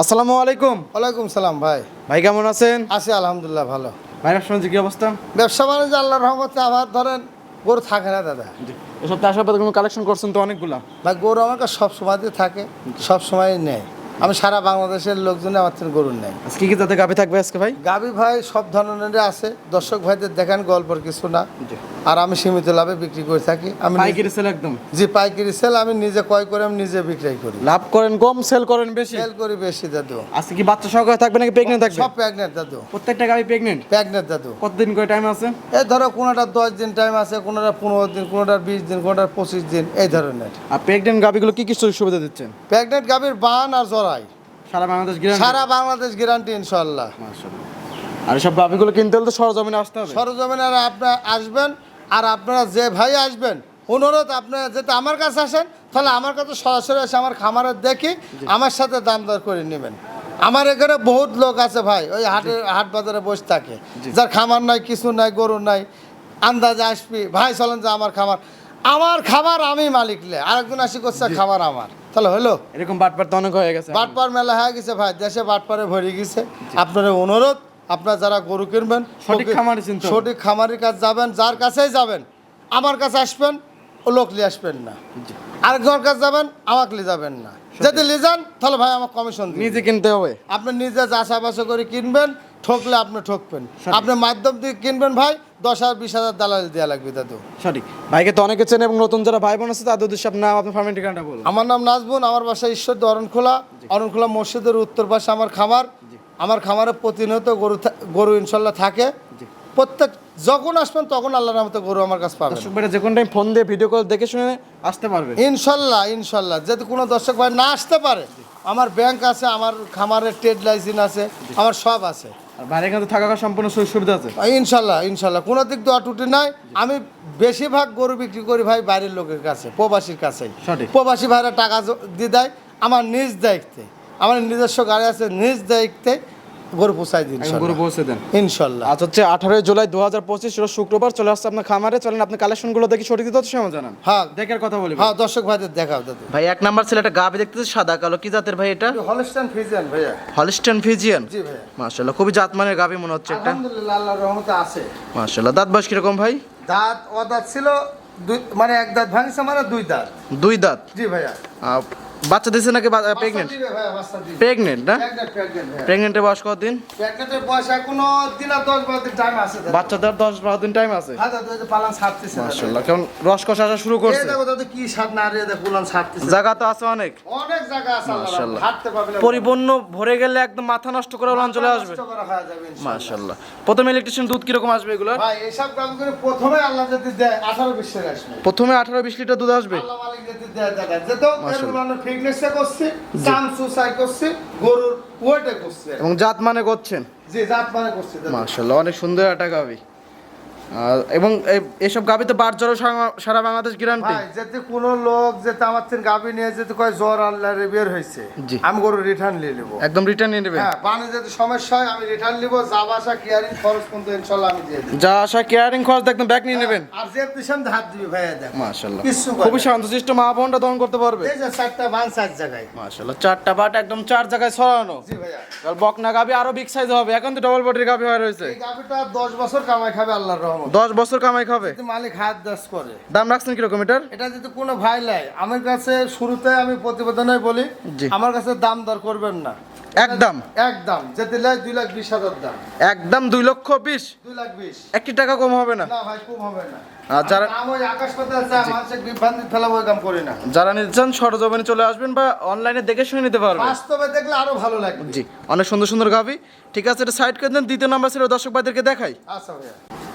আসসালামু আলাইকুম। ওয়ালাইকুম সালাম ভাই। ভাই কেমন আছেন? আছি আলহামদুলিল্লাহ ভালো। ভাই সঙ্গে কি অবস্থা? ব্যবসা বাণিজ্য আল্লাহর রহমতে আবার ধরেন গরু থাকে না দাদা। এসব পথে কোনো কালেকশন করছেন তো অনেকগুলা? ভাই গরু আমার কাছে সব সময়তে থাকে সব সময় নেয়। আমি সারা বাংলাদেশের লোকজনে আমার থেকে গরু নেয়। আজকে কি যাতে গাভি থাকবে আজকে ভাই? গাবি ভাই সব ধরনের আছে। দর্শক ভাইদের দেখেন গল্পের কিছু না। আর আমি সীমিত লাভে বিক্রি করে থাকি। আমি পাইকারি সেল একদম? যে পাইকারি সেল আমি নিজে ক্রয় করে আমি নিজে বিক্রয় করি। লাভ করেন কম সেল করেন বেশি? সেল করি বেশি দাদু। আজকে কি বাচ্চা সহকারে থাকবে নাকি প্রেগনেন্ট থাকবে? সব প্যাগনেট দাদু। প্রত্যেকটা গাভি প্রেগনেন্ট প্যাগনেট দাদু। কতদিন করে টাইম আছে? এই ধরো কোনোটা দশ দিন টাইম আছে কোনোটা পনেরো দিন কোনোটা বিশ দিন কোনোটা পঁচিশ দিন এই ধরনের। আর প্রেগনেন্ট গাভিগুলো কি কি সুবিধা দিচ্ছেন? প্যাগনেট গাভীর বান আর জরাই সারা বাংলাদেশ সারা বাংলাদেশ গ্যারান্টি ইনশাল্লাহ আর সব গাভিগুলো কিনতে হলে তো সরজমিনে আসতে হবে। সরজমিনে আর আপনারা আসবেন আর আপনারা যে ভাই আসবেন অনুরোধ আপনারা যেটা আমার কাছে আসেন তাহলে আমার কাছে সরাসরি এসে আমার খামারে দেখি আমার সাথে দাম দর করে নেবেন। আমার এখানে বহুত লোক আছে ভাই ওই হাটে হাট বাজারে বসে থাকে। যার খামার নাই কিছু নাই গরু নাই আন্দাজে আসবি ভাই চলেন যে আমার খামার। আমার খামার আমি মালিক লে আরেকজন আসি করছে খামার আমার। তাহলে হলো? এরকম বাটপার তো অনেক হয়ে গেছে। বাটপার মেলা হয়ে গেছে ভাই দেশে বাটপারে ভরে গেছে। আপনার অনুরোধ আপনার যারা গরু কিনবেন সঠিক খামারে সঠিক খামারের কাছে যাবেন যার কাছেই যাবেন আমার কাছে আসবেন ও লোক নিয়ে আসবেন না। আরেকজনের কাছে যাবেন আমাকে নিয়ে যাবেন না। যদি নিয়ে যান তাহলে ভাই আমার কমিশন নিজে কিনতে হবে। আপনি নিজে চাষাবাসা করে কিনবেন ঠকলে আপনি ঠকবেন। আপনি মাধ্যম দিয়ে কিনবেন ভাই দশ হাজার বিশ হাজার দালালি দেওয়া লাগবে দাদু। সঠিক। ভাইকে তো অনেকে চেনে এবং নতুন যারা ভাই বোন আছে তাদের উদ্দেশ্যে আপনার আপনার ফার্মের ঠিকানাটা বলুন। আমার নাম নাজবুন আমার বাসা ঈশ্বর অরণখোলা। অরণখোলা মসজিদের উত্তর পাশে আমার খামার। আমার খামারে প্রতিনিয়ত গরু গরু ইনশাল্লাহ থাকে। প্রত্যেক যখন আসবেন তখন আল্লাহর রহমতে গরু আমার কাছে পাবেন। দর্শক ভাইরা যে কোনো টাইম ফোন দিয়ে ভিডিও কল দেখে শুনে আসতে পারবে ইনশাল্লাহ ইনশাল্লাহ। যদি কোনো দর্শক ভাই না আসতে পারে আমার ব্যাংক আছে আমার খামারের ট্রেড লাইসেন্স আছে আমার সব আছে। বাইরে কিন্তু থাকা সম্পূর্ণ সুযোগ সুবিধা আছে। ইনশাল্লাহ ইনশাল্লাহ। কোনো দিক তো নাই। আমি বেশিরভাগ গরু বিক্রি করি ভাই বাইরের লোকের কাছে প্রবাসীর কাছেই। প্রবাসী ভাইরা টাকা দিয়ে দেয় আমার নিজ দায়িত্বে। আমার নিজস্ব গাড়ি আছে নিজ দায়িত্বে গরু পোষাই দিন গরু পৌঁছে দেন। ইনশাল্লাহ। আজ হচ্ছে আঠারোই জুলাই দু হাজার পঁচিশ শুক্রবার চলে আসছে আপনার খামারে। চলেন আপনি কালেকশনগুলো দেখি সঠিক তথ্য সময় জানান। হ্যাঁ। দেখার কথা বলি। হ্যাঁ দর্শক ভাইদের দেখাও দাদু। ভাই এক নাম্বার ছেলে একটা গাভি দেখতেছে সাদা কালো। কি জাতের ভাই এটা? হলস্টান ফ্রিজিয়ান ভাইয়া। হলিস্টান ফিজিয়ান জি ভাইয়া। মাশাল্লাহ খুবই জাতমানের গাভি মনে হচ্ছে একটা। আলহামদুলিল্লাহ আল্লাহর রহমতে আছে। মাশাল্লাহ দাঁত বয়স কীরকম ভাই? দাঁত ও দাঁত ছিল দুই মানে এক দাঁত ভাঙছে মানে দুই দাঁত। দুই দাঁত? জি ভাইয়া। বাচ্চা দিছে নাকি প্রেগনেন্ট বাচ্চা বাচ্চা। প্রেগনেন্ট না। প্রেগনেন্টের বয়স কতদিন প্রেগনেন্টের বয়স এখনও দিন আর দশ বারো দিন টাইম আছে দাদা। বাচ্চাদের দশ বারো দিন টাইম আছে হ্যাঁ দাদা, এই পালান ছাড়তেছে দাদা। মাশাল্লাহ কেমন রস কষা আসা শুরু এই করছে দেখো দাদা, কি স্বাদ না রে, দেখো পালান ছাড়তেছে। জায়গা তো আছে অনেক অনেক জায়গা আছে মাশাআল্লাহ। হাঁটতে পারবে। পরিপূর্ণ ভরে গেলে একদম মাথা নষ্ট করে আসবে হয়ে যাবে ইনশাআল্লাহ। মাশাল্লাহ প্রথমে ইলেকট্রিশিয়ান দুধ কীরকম আসবে এগুলো ভাই, এসব করে প্রথমে আল্লাহ যদি দেয়, 18 বিশ্বের আসবে। প্রথমে আঠারো বিশ লিটার দুধ আসবে আল্লাহ মালিক যদি দেয়, আমরা fitness-এ করছি, সুসাই করছে গরুর ওয়েটে করছে। এবং জাত মানে করছেন? জি, জাত মানে করছে মাশাআল্লাহ অনেক সুন্দর একটা গাবি। এবং এসব এসব গাবিতে বার জ্বর সারা বাংলাদেশ গ্যারান্টি যদি কোনো লোক যেতে আমার গাভী নিয়ে যেতে কয় জ্বর আল্লাহ বের হয়েছে আমি গরু রিটার্ন নিয়ে নেব। একদম রিটার্ন নিয়ে নেবেন। হ্যাঁ পানি যদি সমস্যা হয় আমি রিটার্ন নিব যা বাসা কেয়ারিং খরচ কিন্তু ইনশাল্লাহ আমি দিয়ে দিই যা আসা কেয়ারিং খরচ একদম ব্যাক নিয়ে নেবেন। আর যে পিছন হাত দিবি ভাইয়া দেখ। মাশাল্লাহ কিচ্ছু খুবই শান্তশিষ্ট মা বোনটা দহন করতে পারবে। এই যে চারটা বান চার জায়গায়। মাশাল্লাহ চারটা বাট একদম চার জায়গায় ছড়ানো। জি ভাইয়া। বকনা গাবি আরও বিগ সাইজ হবে এখন তো ডবল বডির গাবি হয়ে রয়েছে। এই গাভিটা দশ বছর কামাই খাবে আল্লাহর রহমত। দশ বছর কামাই খাবে? মালিক হাত দাস করে। দাম রাখছেন কীরকম এটার? এটা যদি কোনো ভাই লাই আমার কাছে শুরুতে আমি প্রতিবেদনে বলি আমার কাছে দাম দর করবেন না। একদম একদম যদি লাই দুই লাখ বিশ হাজার দাম। একদম দুই লক্ষ বিশ? দুই লাখ বিশ। একটি টাকা কম হবে না? না ভাই কম হবে না। যারা- যারা নিতে চান সরজমিনে চলে আসবেন বা অনলাইনে দেখে শুনে নিতে পারবেন। বাস্তবে দেখলে আরও ভালো লাগবে। জি অনেক সুন্দর সুন্দর গাবি ঠিক আছে এটা সাইড করে দেন দ্বিতীয় নাম্বার ছিল দর্শক ভাইদেরকে দেখাই। আচ্ছা ভাইয়া।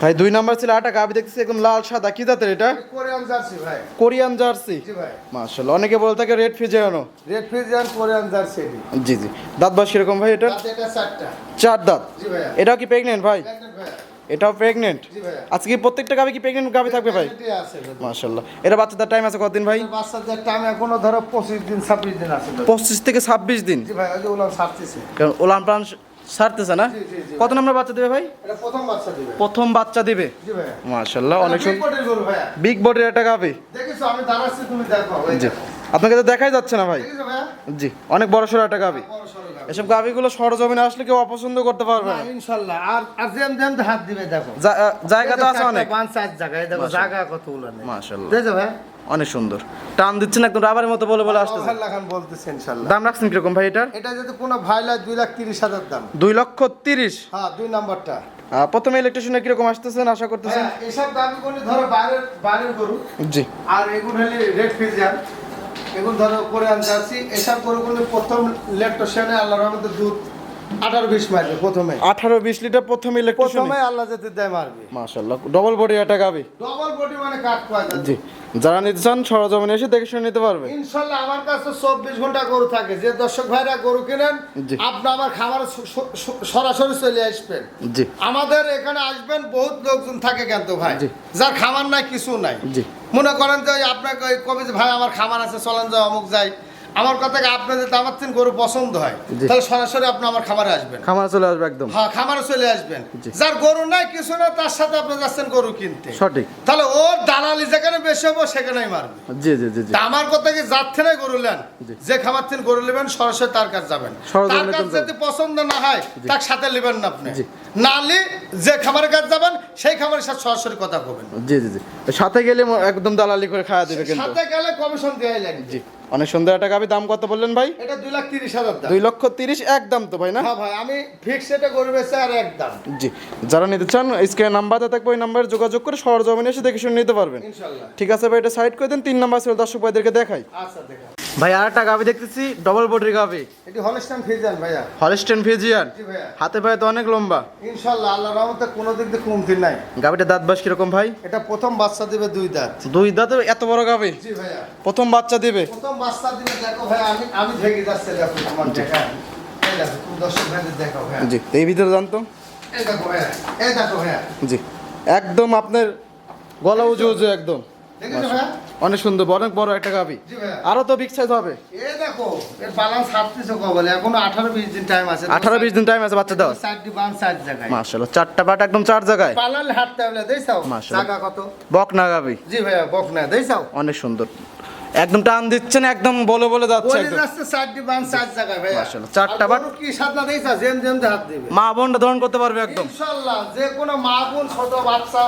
ভাই দুই নাম্বার ছিল আটা গাবি দেখতেছি একদম লাল সাদা। কি জাতের এটা? কোরিয়ান জার্সি ভাই। Korean jersey? জি ভাই। মাশাআল্লাহ অনেকে বলে থাকে red Friesian. Red Friesian Korean jersey জি জি। দাঁত বাস কীরকম ভাই এটা? তাতে এটা চারটা। চার দাঁত। জি ভাইয়া। এটাও কি প্রেগনেন্ট ভাই? এটাও প্রেগনেন্ট আজকে কি প্রত্যেকটা গাবি কি প্রেগনেন্ট গাবি থাকবে ভাই? মাশাআল্লাহ। এটা বাচ্চাদের টাইম আছে কতদিন ভাই? বাচ্চাদের টাইম এখনও ধরো পঁচিশ দিন ছাব্বিশ দিন আছে দাদা। পঁচিশ থেকে ছাব্বিশ দিন। জি ভাই ওলাম ছাড়তেছে। কারণ ওলান প্রাণ ছাড়তেছে না। কত নাম্বার বাচ্চা দেবে ভাই? প্রথম বাচ্চা দিবে। মাশাআল্লাহ অনেক বিগ বডির একটা দেখো দেখো। আপনাকে তো দেখাই যাচ্ছে না ভাই। জি অনেক বড় সড়ো একটা গাবি গাভী। এসব গাবিগুলো সরজমিনে আসলে কেউ অপছন্দ করতে পারবে না, ইনশাল্লাহ আর আর যেম যেম হাত দিবে দেখো। জায়গা তো আছে অনেক। পাঁচ চার জায়গায় দেখো জায়গা কত উলানে মাশাআল্লাহ। দেখছ ভাই অনেক সুন্দর। টান দিচ্ছেন একদম রাবারের মতো বলে বলে আসতেছে। লাগান বলতেছে ইনশাল্লাহ। দাম রাখছেন কীরকম ভাই এটার? এটা যদি কোনো ভাই লাগে দুই লাখ তিরিশ হাজার দাম। দুই লক্ষ তিরিশ? হ্যাঁ দুই নাম্বারটা। প্রথমে ইলেকট্রিশিয়ানে কীরকম আসতেছেন আশা করতেছেন? হ্যাঁ, এসব দামি কোনে ধরো বাইরের বাইরের গরু। জি। আর এগুলো হলে রেড ফিজিয়ান এগুলো ধরো কোরিয়ান জার্সি এসব গরু কিন্তু প্রথম লেকটোশনে আল্লাহর রহমতে দুধ মারবে প্রথমে। আঠারো বিশ লিটার প্রথমে আল্লাহ যেতে দেয় মারবে। মাশাল্লাহ ডবল বডি একটা গাবি? ডবল বডি মানে জি। যারা নিতে চান সরজমিনে এসে দেখে শুনে নিতে পারবে। আমার কাছে চব্বিশ ঘণ্টা গরু থাকে। যে দর্শক ভাইরা গরু কিনেন আপনি আমার খামারে সরাসরি চলে আসবেন। জি। আমাদের এখানে আসবেন বহুত লোকজন থাকে কেন তো ভাই। যার খামার নাই কিছু নাই। জি। মনে করেন যে আপনাকে কবে যে ভাই আমার খামার আছে চলেন যাও অমুক যাই। আমার কথা কি আপনি যদি আমার তিন গরু পছন্দ হয় তাহলে সরাসরি আপনি আমার খামারে আসবেন। খামার চলে আসবে একদম। হ্যাঁ খামারে চলে আসবেন। যার গরু নাই কিছু না তার সাথে আপনি যাচ্ছেন গরু কিনতে। সঠিক। তাহলে ওর দালালি যেখানে বেশি হব সেখানেই মারবে। জি জি জি তা আমার কথা কি যার থেকে গরু নেন? যে খামার থেকে গরু নেবেন সরাসরি তার কাছে যাবেন। তার কাছে যদি পছন্দ না হয় তার সাথে নেবেন না আপনি। নালি যে খামারের কাছে যাবেন সেই খামারের সাথে সরাসরি কথা কবেন জি জি জি। সাথে গেলে একদম দালালি করে খাওয়া দেবে কিন্তু। সাথে গেলে কমিশন দেওয়াই লাগবে। জি অনেক সুন্দর একটা গাবি। দাম কত বললেন ভাই? এটা দুই লাখ তিরিশ হাজার দুই লক্ষ তিরিশ একদম তো ভাই না? হ্যাঁ ভাই আমি ফিক্স এটা গরু বেচে আর এক দাম। জি যারা নিতে চান স্ক্রিনে নাম্বারটা থাকবে ওই নাম্বারে যোগাযোগ করে সরজমিনে এসে দেখে শুনে নিতে পারবেন। ঠিক আছে ভাই এটা সাইড করে দেন তিন নাম্বার ছিল দর্শক ভাইদেরকে দেখাই। আচ্ছা দেখা ভাই আর একটা গাবি দেখতেছি ডবল বডির গাবি এটি হলস্টাইন ফিজান ভাইয়া। হলিস্টেন ফিজিয়ান জি ভাইয়া। হাতে পায়ে তো অনেক লম্বা। ইনশাল্লাহ আল্লাহ রহমতে কোনো দিক দিয়ে কমতি নাই। গাবিটা দাঁত বাস কীরকম ভাই? এটা প্রথম বাচ্চা দিবে দুই দাঁত। দুই দাঁত এত বড় গাবি জি ভাইয়া। প্রথম বাচ্চা দিবে? প্রথম বাচ্চা দিবে দেখো ভাই আমি আমি ভেগে যাচ্ছে দেখো আমার দেখা। এই দেখো তুমি দর্শক ভাইদের দেখো ভাইয়া। জি এই ভিতরে জানতো এই দেখো ভাইয়া এই দেখো ভাইয়া। জি একদম আপনার গলা উজু উজু একদম। দেখেছ ভাইয়া? অনেক সুন্দর বড় অনেক বড় একটা গাবি আরও তো বিগ সাইজ হবে। এই দেখো এর বালান্স ছাড়তেছে কবলে এখনও আঠারো বিশ দিন টাইম আছে। আঠারো বিশ দিন টাইম আছে বাচ্চা দেওয়ার চারটি বান চার জায়গায়। মার্শাল্লাহ চারটা একদম চার জায়গায়। পালালে দেইছাও মাশাআল্লাহ। জায়গা কত? বক না গাবি জি ভাইয়া বক না দেইছাও অনেক সুন্দর। একদম টান দিচ্ছেন একদম বলে বলে যাচ্ছে একদম। যাচ্ছে চারটি বান চার জায়গায় মাশাআল্লাহ, চারটা কি সাত না দেইছা জেম জেম হাত দিবে। মা বোনটা ধারণ করতে পারবে একদম। ইনশাআল্লাহ যে কোনো মা বোন ছোট বাচ্চা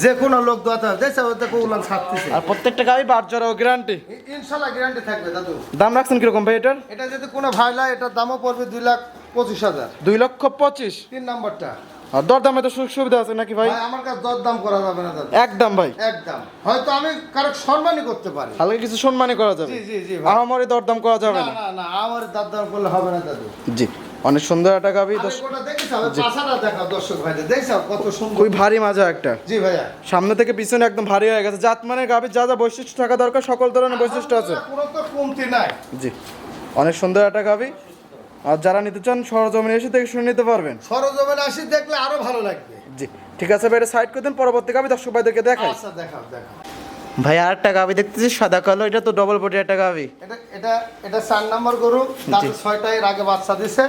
যে কোনো লোক দোয়াতে হবে ওতে কৌলান ছাড়তেছে। আর প্রত্যেকটা গাবি বাট জড়াও গ্যারান্টি ইনশাআল্লাহ গ্যারান্টি থাকবে দাদু। দাম রাখছেন কীরকম ভাই এটার? এটা যদি কোনো ভাই লাই এটার দামও পড়বে দুই লাখ পঁচিশ হাজার। দুই লক্ষ পঁচিশ? তিন নাম্বারটা। আর দর দামে তো সুযোগ সুবিধা আছে নাকি ভাই? আমার কাছে দর দাম করা যাবে না দাদু। একদম ভাই। একদম। হয়তো আমি কারও সম্মানই করতে পারি। হালকা কিছু সম্মানই করা যাবে? জি জি জি। আহামরি দরদাম করা যাবে না না? না না আমার দর দাম করলে হবে না দাদু। জি। অনেক সুন্দর একটা গাবি খুবই ভারী মাজা একটা। জি ভাইয়া। সামনে থেকে পিছনে একদম ভারী হয়ে গেছে। জাত মানে গাবির যা যা বৈশিষ্ট্য থাকা দরকার সকল ধরনের বৈশিষ্ট্য আছে। কমতি নাই। জি। অনেক সুন্দর একটা গাবি। আর যারা নিতে চান সরজমিনে এসে দেখে শুনে নিতে পারবেন। সরজমিন আসি দেখলে আরও ভালো লাগবে। জি। ঠিক আছে ভাই এটা সাইড করে দিন পরবর্তী গাবি দর্শক ভাইদেরকে দেখাই। আচ্ছা দেখাও দেখাও। ভাই আর একটা গাবি দেখতেছি সাদা কালো এটা তো ডবল বডি একটা গাবি। এটা এটা এটা চার নাম্বার গরু দাঁতে ছয়টা এর আগে বাচ্চা দিছে।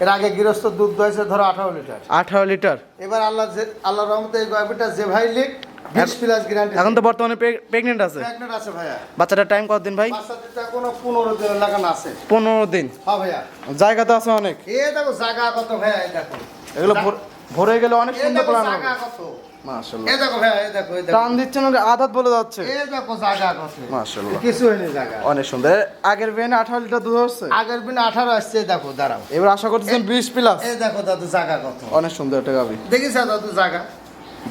এর আগে গৃহস্থ দুধ দয়েছে ধরো আঠারো লিটার। আঠারো লিটার। এবার আল্লাহ আল্লাহ রহমতে এই গয়বিটা যে ভাই লিখ বিশ প্লাস গ্যারান্টি এখন তো বর্তমানে প্রেগনেন্ট আছে। প্রেগনেন্ট আছে ভাইয়া। বাচ্চাটার টাইম কত দিন ভাই? বাচ্চাটা দিতে কোনো পনেরো দিন লাগানো আছে। পনেরো দিন। হ্যাঁ ভাইয়া। জায়গা তো আছে অনেক। এ দেখো জায়গা কত ভাইয়া এই দেখো। এগুলো ভর- গেলে অনেক সুন্দর প্ল্যান হবে। জায়গা কত। মাশাআল্লাহ। এ দেখো ভাইয়া এই দেখো এই দেখো। টান দিচ্ছেন ওকে আদাত বলে যাচ্ছে। এ দেখো জায়গা কত মাশাআল্লাহ। কিছু হয়নি জায়গা। অনেক সুন্দর। আগের আঠারো লিটার দুধ হচ্ছে আগের দিন আঠারো আসছে দেখো দাঁড়াও। এবার আশা করতেছেন বিশ প্লাস। এই দেখো দাদু জায়গা কত। অনেক সুন্দর একটা গাবি। দেখিস দাদু জায়গা?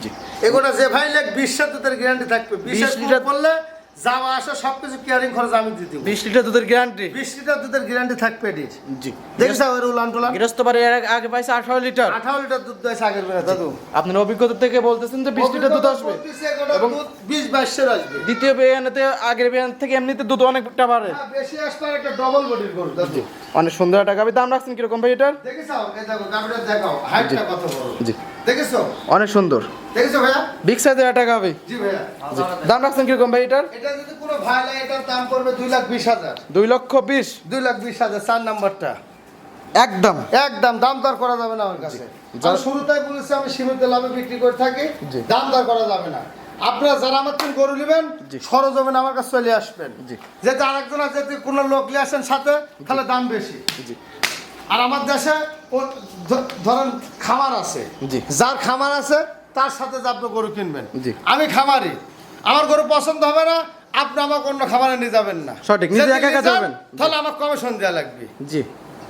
জি। এগুলো যে ভাই লেখ বিশ তোদের গ্যারান্টি থাকবে। বিশ্বাস 20 লিটার করলে যাওয়া আসা সবকিছু কেয়ারিং খরচ আমি দিয়ে দিব। বিশ লিটার দুধের গ্যারান্টি বিশ লিটার দুধের গ্যারান্টি থাকবে এটির। জি। দেখিস ওর উলান টুলান। গৃহস্থ বাড়ি আগে পাইছে আঠারো লিটার। আঠারো লিটার দুধ দেয় আগের বেলা দাদু আপনার অভিজ্ঞতা থেকে বলতেছেন যে বিশ লিটার দুধ আসবে। এবং বিশ বাইশের আসবে। দ্বিতীয় বিয়ানেতে আগের বিয়ান থেকে এমনিতে দুধ অনেকটা বাড়ে। হ্যাঁ, বেশি আসবে একটা ডবল বডির গরু দাদু। অনেক সুন্দর একটা গাবি দাম রাখছেন কীরকম ভাই এটার? দেখিস এই দেখো গাড়িটা দেখাও হাইটটা কত বড়। জি। দেখিছো? অনেক সুন্দর। দেখিছো ভাইয়া? বিগ সাইজের একটা গাবি। জি ভাইয়া। দাম রাখছেন কীরকম ভাই এটার? এটা যদি কোনো ভাই লাগে এটার দাম পড়বে দুই লাখ বিশ হাজার। দুই লক্ষ বিশ? দুই লাখ বিশ হাজার চার নাম্বারটা। একদম। একদম দাম দর করা যাবে না আমার কাছে। শুরুতেই বলেছি আমি সীমিত লাভে বিক্রি করে থাকি। দাম দর করা যাবে না। আপনারা যারা আমার থেকে গরু নেবেন। সরজমিন আমার কাছে চলে আসবেন। জি। যেতে আরেকজন আছে যদি কোনো লোক নিয়ে আসেন সাথে তাহলে দাম বেশি। আর আমার দেশে ধরেন খামার আছে। জি। যার খামার আছে তার সাথে যে আপনি গরু কিনবেন। জি। আমি খামারি আমার গরু পছন্দ হবে না আপনি আমাকে অন্য খামারে নিয়ে যাবেন না। সঠিক, নিজে যদি একা একা যাবেন। তাহলে আমার কমিশন দেওয়া লাগবে। জি।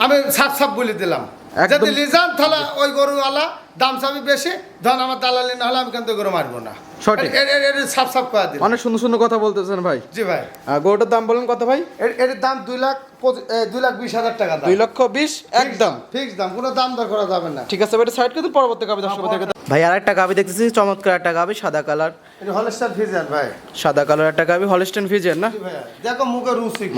আমি সাপ সাপ বলে দিলাম। যদি যদি যান তাহলে ওই গরুওয়ালা দাম চাবি বেশি ধরেন আমার দালালি না হলে আমি কিন্তু গরু মারবো না। সঠিক। এর- এর- এর- এর সাপ সাপ করে দিন। অনেক সুন্দর সুন্দর কথা বলতেছেন ভাই। জি ভাই। গরুটার দাম বলেন কত ভাই? এর এর দাম দুই লাখ দুই লাখ বিশ হাজার টাকা দুই লক্ষ বিশ একদম। ফিক্স দাম কোনো দাম দর করা যাবে না। ঠিক আছে ভাই সাইড করে দিন, পরবর্তী গাবি দর্শক ভাই আর একটা গাবি দেখতেছি চমৎকার একটা গাবি সাদা কালার। এটা হলস্টার ফিজার ভাই। সাদা কালার একটা গাবি হলস্টেন ফিজের না? জি দেখো মুখে রুচি কি।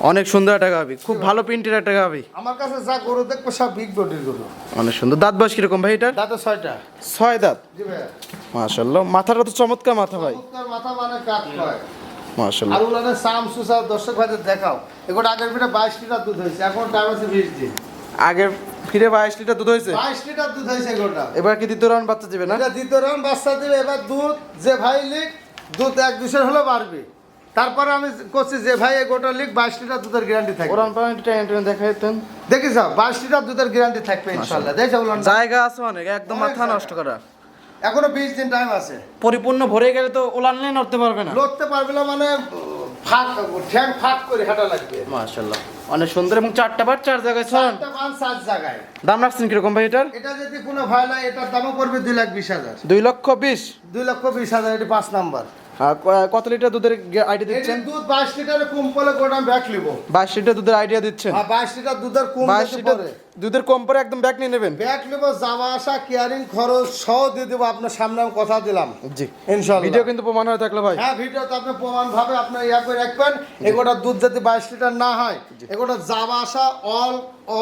অনেক সুন্দর একটা গাবি। খুব ভালো প্রিন্টের একটা গাবি। আমার কাছে যা গরু দেখব সব বিগ বডির গরু। অনেক সুন্দর। দাঁত বয়স কীরকম ভাই এটা দাঁতে ছয়টা। ছয় দাঁত? মাশাল্লাহ মাথাটা তো চমৎকার মাথা ভাই। চমৎকার মাথা মানে কাট হয়। মাশাল্লাহ আর উলানে সাম সুসা দর্শক ভাইদের দেখাও। এগুলো আগের পিঠে বাইশ লিটার দুধ হয়েছে এখন টাইম আছে বিশ দিন। আগের ফিরে বাইশ লিটার দুধ হয়েছে? বাইশ লিটার দুধ হয়েছে এগুলোটা। এবার কি দ্বিতীয় রাউন্ড বাচ্চা দিবে না? এটা দ্বিতীয় রাউন্ড বাচ্চা দিবে এবার দুধ যে ভাই লিখ দুধ এক দুশোর হলে বাড়বে। তারপরে আমি করছি যে ভাই এই গোটা লিখ বাইশ লিটার দুধের গ্যারান্টি থাকবে। ওরান পানি টেনে টেনে দেখাই দেখি স্যার বাইশ লিটার দুধের গ্যারান্টি থাকবে ইনশাল্লাহ দেখে বললাম জায়গা আছে অনেক একদম মাথা নষ্ট করা। এখনও বিশ দিন টাইম আছে। পরিপূর্ণ ভরে গেলে তো ওলানলে নড়তে পারবে না। লড়তে পারবে না মানে ফাঁক ঠ্যাং ফাঁক করে হাঁটা লাগবে। মাশাল্লাহ অনেক সুন্দর এবং চারটা বার চার জায়গায় ছড়ান। চারটা পাঁচ সাত জায়গায়। দাম রাখছেন কীরকম ভাই এটার? এটা যদি কোনো ভাই না এটার দামও পড়বে দুই লাখ বিশ হাজার। দুই লক্ষ বিশ। দুই লক্ষ বিশ হাজার এটি পাঁচ নাম্বার। কত লিটার দুধের আইডিয়া দিচ্ছেন? দুধ বাইশ লিটারে কম পড়লে গোটা ব্যাগ নিবো বাইশ লিটার দুধের আইডিয়া দিচ্ছেন? আর বাইশ লিটার দুধের কম বাইশ যদি লিটার পড়ে দুধের কম পরে একদম ব্যাগ নিয়ে নেবেন? ব্যাগ নেব যাওয়া আসা কেয়ারিং খরচ সহ দিয়ে দেবো। আপনার সামনে আমি কথা দিলাম। জি। ইনশাল্লাহ। ভিডিও কিন্তু প্রমাণ হয়ে থাকল ভাই। হ্যাঁ ভিডিওতে আপনি প্রমাণ ভাবে আপনি ইয়া করে রাখবেন। এগোটা দুধ যদি বাইশ লিটার না হয় এগোটা যাওয়া আসা অল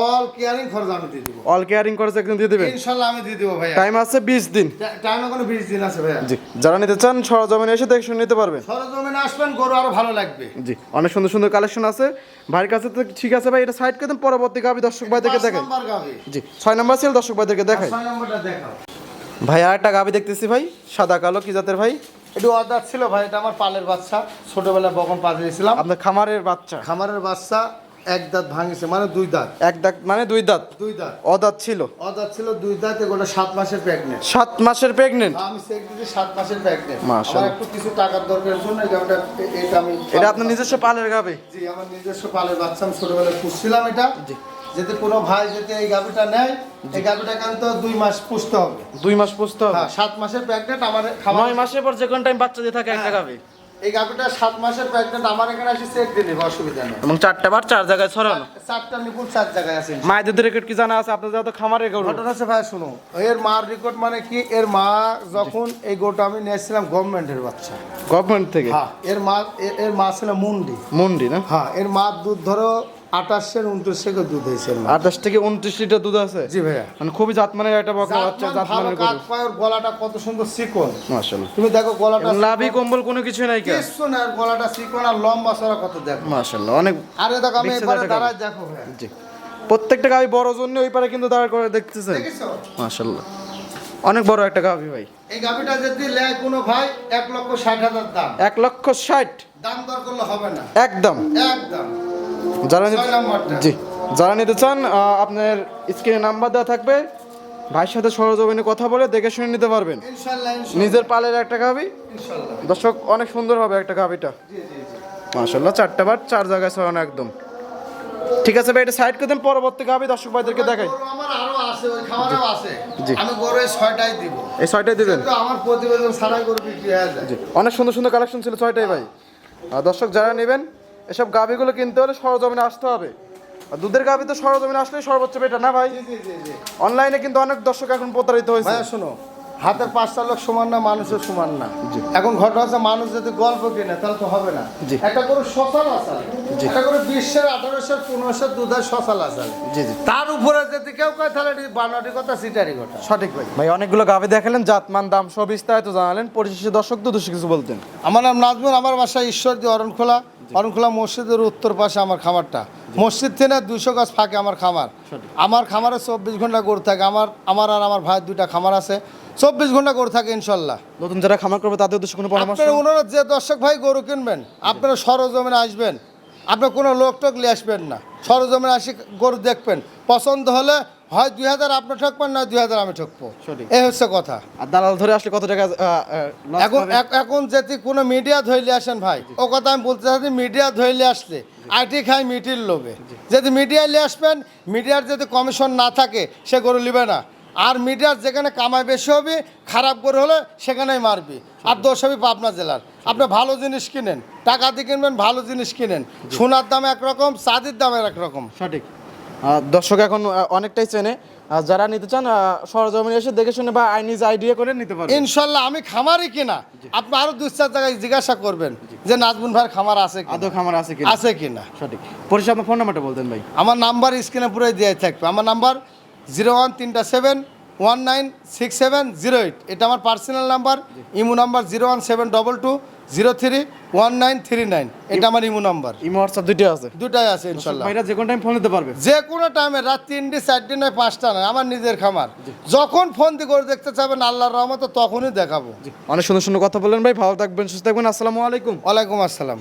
অল কেয়ারিং খরচ আমি দিয়ে দেবো। অল কেয়ারিং খরচ একদম দিয়ে দেবেন? ইনশাল্লাহ আমি দিয়ে দেবো ভাইয়া। টাইম আছে বিশ দিন। টাইম এখনও বিশ দিন আছে ভাইয়া। জি। যারা নিতে চান সরজমিনে এসে দেখে শুনে নিতে পারবেন। সরজমিনে আসবেন গরু আরও ভালো লাগবে। জি। অনেক সুন্দর সুন্দর কালেকশন আছে। ভাইয়ের কাছে তো ঠিক আছে ভাই এটা সাইড করে দেন পরবর্তী গাবি দর্শক ভাই নাম্বার গাভি জি ছয় নাম্বার ছিল দর্শক ভাইদেরকে দেখাই। ভাই আর একটা গাবি দেখতেছি ভাই সাদা কালো কি জাতের ভাই? একটু অর্ডার ছিল ভাই এটা আমার পালের বাচ্চা। ছোটবেলায় বকন পাঠিয়েছিলাম আপনার খামারের বাচ্চা। খামারের বাচ্চা এক দাঁত ভাঙিছে মানে দুই দাঁত। এক দাঁত মানে দুই দাঁত? দুই দাঁত। অদাঁত ছিল। অর্ডার ছিল দুই দাঁত এগুলো সাত মাসের প্রেগনেন্ট সাত মাসের প্রেগনেন্ট আমি চেক সাত মাসের প্রেগনেন্ট মাশাআল্লাহ। একটু কিছু টাকার দরকারের জন্য গাভিটা এটা আমি এটা আপনার নিজস্ব পালের গাবি জি আমার নিজস্ব পালের বাচ্চা আমি ছোটবেলায় পুষছিলাম এটা। জি। যদি কোনো ভাই যদি এই গাভিটা নেয় এই গাভিটা কিন্তু দুই মাস পুষতে হবে। দুই মাস পুষতে হবে? হ্যাঁ সাত মাসের প্রেগনেন্ট আমার খাবার নয় মাসের পর যে কোনো টাইম বাচ্চা দিয়ে থাকে একটা হ্যাঁ। গাবি এই গাভিটা সাত মাসের প্রেগনেন্ট আমার এখানে এসে চেক দিয়ে নেবে অসুবিধা নেই। এবং চারটা বার চার জায়গায় ছড়ানো। চারটা নিপুণ চার জায়গায় আছে। মায়েদের রেকর্ড কি জানা আছে? আপনার যেহেতু খামারের গরু। ঘটনা আছে ভাই শুনো। এর মার রেকর্ড মানে কি? এর মা যখন এই গোটা আমি নিয়েছিলাম গভর্নমেন্টের বাচ্চা। গভর্নমেন্ট থেকে? হ্যাঁ এর মা এর মা ছিল মুন্ডি। মুন্ডি না? হ্যাঁ এর মা দুধ ধরো আঠাশের উনত্রিশে দুধ হয়েছে আঠাশ থেকে উনত্রিশ লিটার দুধ আছে? জি ভাইয়া। মানে খুবই জাতমানের একটা বকনা বাচ্চা জাতমানের গরু। পায় গলাটা কত সুন্দর চিকন। মাশাআল্লাহ। তুমি দেখো গলাটা লাভি কম্বল কোনো কিছু নাই কে কিছু না গলাটা চিকন আর লম্বা সরা কত দেখো। মাশাআল্লাহ অনেক আরে দেখো আমি এবারে দাঁড়ায় দেখো ভাইয়া। জি। প্রত্যেকটা গাবি বড় জন্য ওই পারে কিন্তু দাঁড় করে দেখতেছেন। দেখেছ? মাশাআল্লাহ। অনেক বড় একটা গাবি ভাই। এই গাভিটা যদি নেয় কোনো ভাই এক লক্ষ ষাট হাজার দাম। এক লক্ষ ষাট? দাম দর করলে হবে না। একদম। একদম। যারা জি যারা নিতে চান আপনার স্ক্রিনে নাম্বার দেওয়া থাকবে। ভাইয়ের সাথে সরজমিনে কথা বলে দেখে শুনে নিতে পারবেন। নিজের পালের একটা গাবি দর্শক অনেক সুন্দর হবে একটা গাবিটা মাশাল্লাহ চারটা বার চার জায়গায় ছড়ানো একদম। ঠিক আছে ভাই এটা সাইড করে দেন পরবর্তী গাবি দর্শক ভাইদেরকে দেখাই। আমার আরও আছে ওই খামারেও আছে। আমি গরু এই ছয়টাই দিব। এই ছয়টাই দিবেন? কিন্তু আমার প্রতিবেদন গরু বিক্রি হয়ে যায়। অনেক সুন্দর সুন্দর কালেকশন ছিল ছয়টাই ভাই। আর দর্শক যারা নেবেন এসব গাভিগুলো কিনতে হলে সরজমিনে আসতে হবে। আর দুধের গাভি তো সরজমিনে আসলে সর্বোচ্চ বেটার না ভাই? অনলাইনে কিন্তু অনেক দর্শক এখন প্রতারিত হয়েছে। শোনো হাতের পাঁচটা লোক সমান না মানুষের সমান না। এখন ঘটনা হচ্ছে মানুষ যদি গল্প কিনে তাহলে তো হবে না। একটা করে সকাল আসাল। একটা করে বিশের আঠারোশের পনেরোশের দুধের সকাল আসাল জি জি। তার উপরে যদি কেউ কয় তাহলে এটি বানোয়ারি কথা সিটারি কথা। সঠিক ভাই। ভাই অনেকগুলো গাভি দেখালেন জাতমান দাম সব বিস্তারিত জানালেন। পরিশেষে দর্শক তো কিছু বলতেন। আমার নাম নাজমুল আমার বাসা ঈশ্বরদী অরণখোলা। অরণখোলা মসজিদের উত্তর পাশে আমার খামারটা। মসজিদ থেকে দুশো গাছ ফাঁকে আমার খামার। আমার খামারে চব্বিশ ঘণ্টা গরু থাকে। আমার আমার আর আমার ভাইয়ের দুইটা খামার আছে। চব্বিশ ঘণ্টা গরু থাকে ইনশাল্লাহ। নতুন যারা খামার করবে তাদের উদ্দেশ্যে কোনো পরামর্শ? আপনারা অনুরোধ যে দর্শক ভাই গরু কিনবেন আপনারা সরজমিনে আসবেন। আপনার কোনো লোক টোক নিয়ে আসবেন না। সরজমিনে আসি গরু দেখবেন। পছন্দ হলে হয় দুই হাজার আপনি ঠকবেন না দুই হাজার আমি ঠকবো। এই হচ্ছে কথা। আর দালাল ধরে আসলে কত টাকা এখন এখন যদি কোনো মিডিয়া ধরলে আসেন ভাই ও কথা আমি বলতে চাচ্ছি মিডিয়া ধরলে আসলে আইটি খাই মিটির লোভে। যদি মিডিয়া নিয়ে আসবেন মিডিয়ার যদি কমিশন না থাকে সে গরু নিবে না। আর মিডিয়ার যেখানে কামাই বেশি হবে খারাপ গরু হলে সেখানেই মারবি। আর দোষ হবে পাবনা জেলার। আপনি ভালো জিনিস কিনেন টাকা দিয়ে কিনবেন ভালো জিনিস কিনেন। সোনার দাম একরকম চাঁদির দাম একরকম। সঠিক। দর্শক এখন অনেকটাই চেনে। যারা নিতে চান সরজমিনে এসে দেখে শুনে বা আইনি আইডিয়া করে নিতে পারবেন। ইনশাল্লাহ আমি খামারই কিনা আপনি আরও দুই চার জায়গায় জিজ্ঞাসা করবেন যে নাজমুন ভাইয়ের খামার আছে কিনা। আদৌ খামার আছে কি আছে কিনা। সঠিক। পরিচয় আপনার ফোন নাম্বারটা বলতেন ভাই। আমার নাম্বার স্ক্রিনে পুরো দিয়ে থাকবে। আমার নাম্বার জিরো ওয়ান তিনটা seven one nine six seven zero eight. এটা আমার personal number. Imo number zero one seven double two zero three one nine three nine. এটা আমার ইমো নাম্বার। ইমো হোয়াটসঅ্যাপ দুইটা আছে। দুটাই আছে ইনশাল্লাহ। ভাইরা যে কোনো টাইম ফোন দিতে পারবে। যে কোনো টাইমে রাত তিনটে চারটে নয় পাঁচটা নয় আমার নিজের খামার। যখন ফোন দিয়ে করে দেখতে চাবেন আল্লাহর রহমতে তখনই দেখাবো। অনেক সুন্দর সুন্দর কথা বললেন ভাই ভালো থাকবেন সুস্থ থাকবেন আসসালামু আলাইকুম। ওয়ালাইকুম আসসালাম।